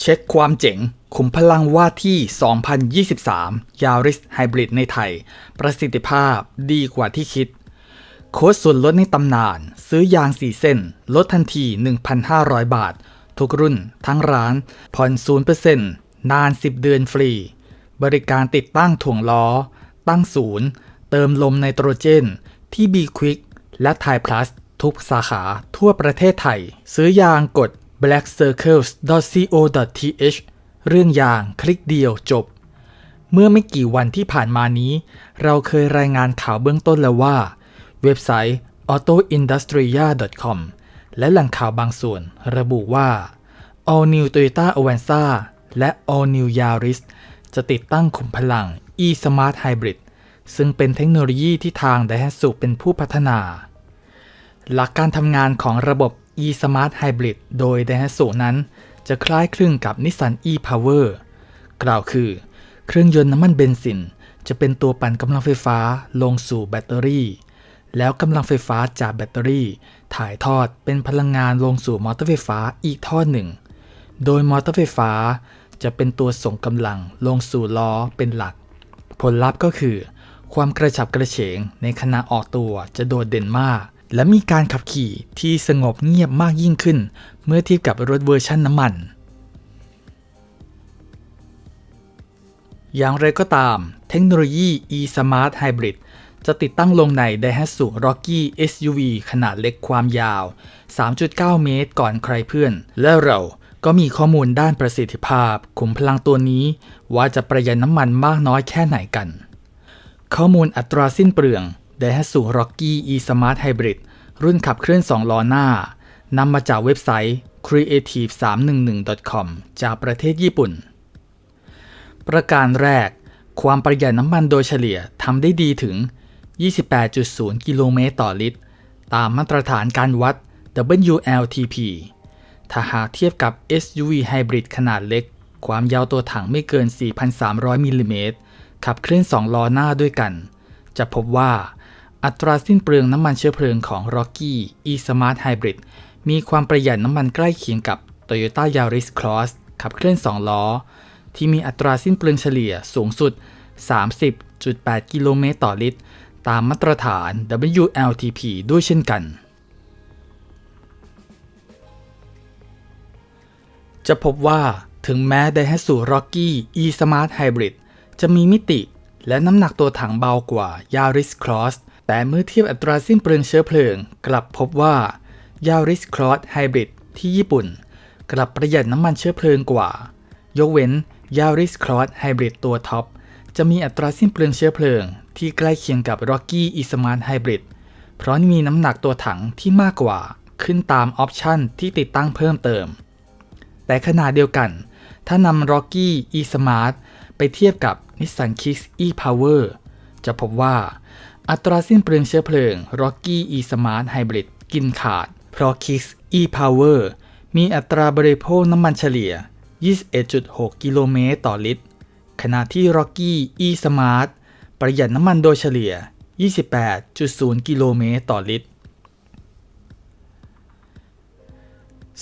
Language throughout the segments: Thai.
เช็คความเจ๋งขุมพลังว่าที่ 2023 Yaris Hybrid ในไทย ประสิทธิภาพดีกว่าที่คิด โค้ดส่วนลดในตำนาน ซื้อยาง 4 เส้น ลดทันที 1,500 บาท ทุกรุ่นทั้งร้าน ผ่อน 0%นาน 10 เดือนฟรี บริการติดตั้งถ่วงล้อ ตั้งศูนย์ เติมลมไนโตรเจน ที่ B Quick และ Thai Plus ทุกสาขาทั่วประเทศไทย ซื้อยางกด blackcircles.co.th เรื่องยางคลิกเดียวจบ เมื่อไม่กี่วันที่ผ่านมานี้ เราเคยรายงานข่าวเบื้องต้นแล้วว่า เว็บไซต์ autoindustria.com และแหล่งข่าวบางส่วนระบุว่า All New Toyota Avanza และ All New Yaris จะติดตั้งขุมพลัง e-smart hybrid ซึ่งเป็นเทคโนโลยีที่ทาง Daihatsu เป็นผู้พัฒนา หลักการทำงานของระบบ e-smart hybrid โดย Daihatsu นั้น จะคล้ายคลึงกับ Nissan e-Power กล่าวคือ เครื่องยนต์น้ำมันเบนซิน จะเป็นตัวปั่นกำลังไฟฟ้าลงสู่แบตเตอรี่ แล้วกำลังไฟฟ้าจากแบตเตอรี่ ถ่ายทอดเป็นพลังงานลงสู่มอเตอร์ไฟฟ้าอีกทอดหนึ่ง โดยมอเตอร์ไฟฟ้าจะเป็นตัวส่งกำลังลงสู่ล้อเป็นหลัก ผลลัพธ์ก็คือ ความกระฉับกระเฉงในขณะออกตัวจะโดดเด่นมาก และมีการขับขี่ที่สงบเงียบมากยิ่งขึ้น เมื่อเทียบกับรถเวอร์ชันน้ำมัน อย่างไรก็ตาม เทคโนโลยี e-smart hybrid จะติดตั้งลงใน Daihatsu Rocky SUV ขนาดเล็กความยาว 3.9 เมตรก่อนใครเพื่อน และเราก็มีข้อมูลด้านประสิทธิภาพขุมพลังตัวนี้ ว่าจะประหยัดน้ำมันมากน้อยแค่ไหนกัน ข้อมูลอัตราสิ้นเปลือง Daihatsu Rocky e-smart hybrid รุ่นขับเคลื่อน 2 ล้อหน้านำมาจากเว็บไซต์ creative311.com จากประเทศญี่ปุ่น ประการแรก ความประหยัดน้ำมันโดยเฉลี่ยทำได้ดีถึง 28.0 กิโลเมตรต่อลิตร ตามมาตรฐานการวัด WLTP ถ้าหากเทียบกับ SUV Hybrid ขนาดเล็ก ความยาวตัวถังไม่เกิน 4,300 มิลลิเมตร ขับเคลื่อน 2 ล้อหน้าด้วยกัน จะพบว่า อัตราสิ้นเปลืองน้ำมันเชื้อเพลิงของ Rocky e-smart hybrid มีความประหยัดน้ำมันใกล้เคียงกับ Toyota Yaris Cross ขับเคลื่อน 2 ล้อ ที่มีอัตราสิ้นเปลืองเฉลี่ยสูงสุด 30.8 กิโลเมตรต่อลิตร ตามมาตรฐาน WLTP ด้วยเช่นกัน จะพบว่าถึงแม้ Daihatsu Rocky e-smart hybrid จะมีมิติและน้ำหนักตัวถังเบากว่า Yaris Cross แต่เมื่อเทียบอัตราสิ้นเปลืองเชื้อเพลิง กลับพบว่า Yaris Cross Hybrid ที่ญี่ปุ่น กลับประหยัดน้ำมันเชื้อเพลิงกว่า ยกเว้น Yaris Cross Hybrid ตัวท็อป จะมีอัตราสิ้นเปลืองเชื้อเพลิง ที่ใกล้เคียงกับ Rocky e-smart hybrid เพราะมีน้ำหนักตัวถังที่มากกว่า ขึ้นตามออปชันที่ติดตั้งเพิ่มเติม แต่ขณะเดียวกัน ถ้านำ Rocky e-smart ไปเทียบกับ Nissan Kicks e-Power จะพบว่า อัตราสิ้นเปลืองเชื้อเพลิง Rocky e-smart hybrid กินขาดเพราะ Kicks e-Power มีอัตราบริโภคน้ำมันเฉลี่ย 21.6 กิโลเมตรต่อลิตร ขณะที่ Rocky e-smart ประหยัดน้ำมันโดยเฉลี่ย 28.0 กิโลเมตรต่อลิตร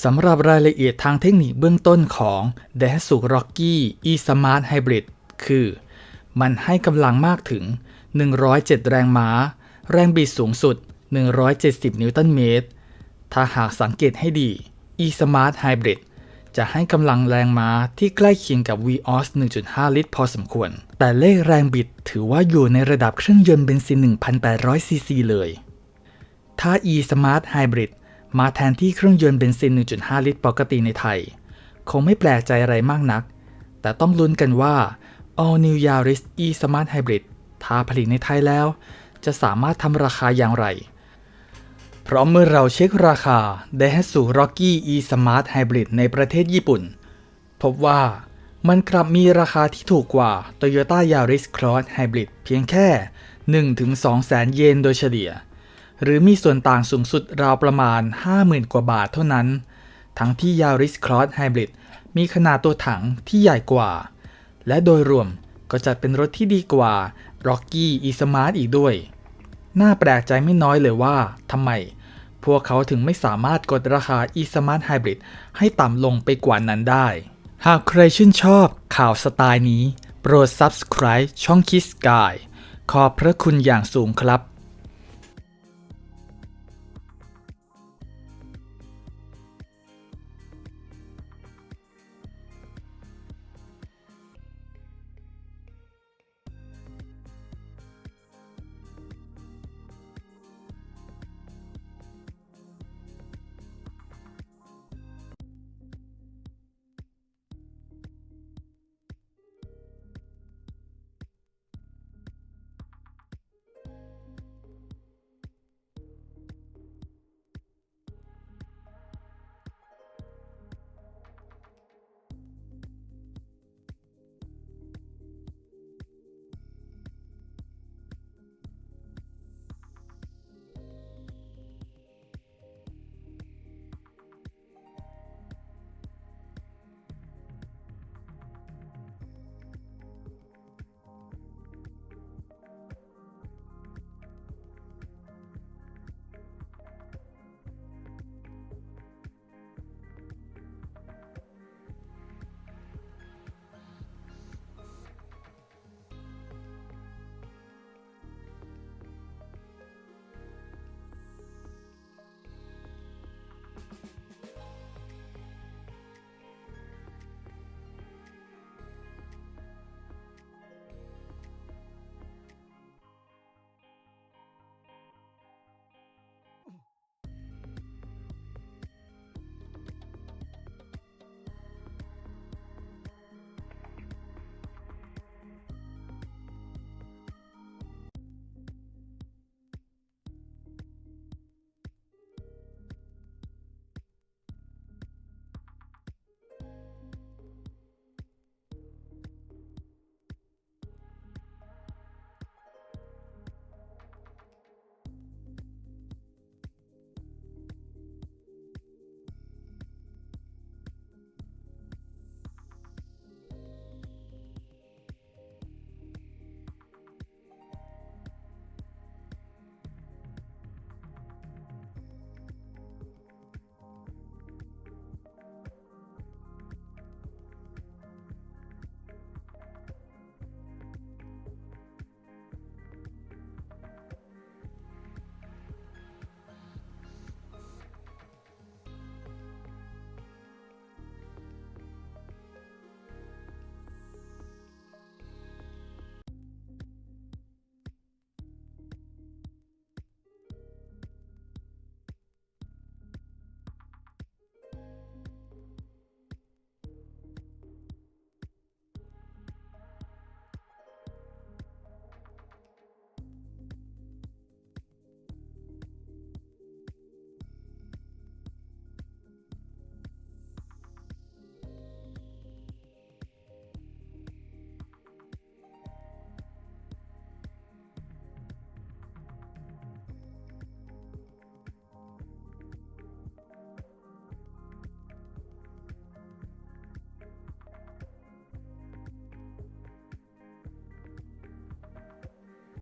สำหรับรายละเอียดทางเทคนิคเบื้องต้นของ Daihatsu Rocky e-smart hybrid คือ มันให้กำลังมากถึง 107 แรงม้า แรงบิดสูงสุด 170 นิวตันเมตร ถ้าหากสังเกตให้ดี e-smart hybrid จะให้กำลังแรงม้าที่ใกล้เคียงกับ Vios 1.5 ลิตร พอสมควร แต่เลขแรงบิดถือว่าอยู่ในระดับเครื่องยนต์เบนซิน 1,800 ซีซีเลย ถ้า e-smart hybrid มาแทนที่เครื่องยนต์เบนซิน 1.5 ลิตร ปกติในไทย คงไม่แปลกใจอะไรมากนัก แต่ต้องลุ้นกันว่า All New Yaris e-smart hybrid ถ้าผลิตในไทยแล้ว จะสามารถทำราคาอย่างไร เพราะเมื่อเราเช็คราคา Daihatsu Rocky e-smart hybrid ในประเทศญี่ปุ่น พบว่ามันกลับมีราคาที่ถูกกว่า Toyota Yaris Cross Hybrid เพียงแค่ 1-2 แสนเยนโดยเฉลี่ย หรือมีส่วนต่างสูงสุดราวประมาณ 50,000 กว่าบาทเท่านั้น ทั้งที่ Yaris Cross Hybrid มีขนาดตัวถังที่ใหญ่กว่า และโดยรวมก็จัดเป็นรถที่ดีกว่า็ Rocky e-smart อีกด้วย น่าแปลกใจไม่น้อยเลยว่าทำไม พวกเขาถึงไม่สามารถกดราคา e-smart hybrid ให้ต่ำลงไปกว่านั้นได้ หากใครชื่นชอบข่าวสไตล์นี้ โปรด subscribe ช่องคิสกายขอบพระคุณอย่างสูงครับ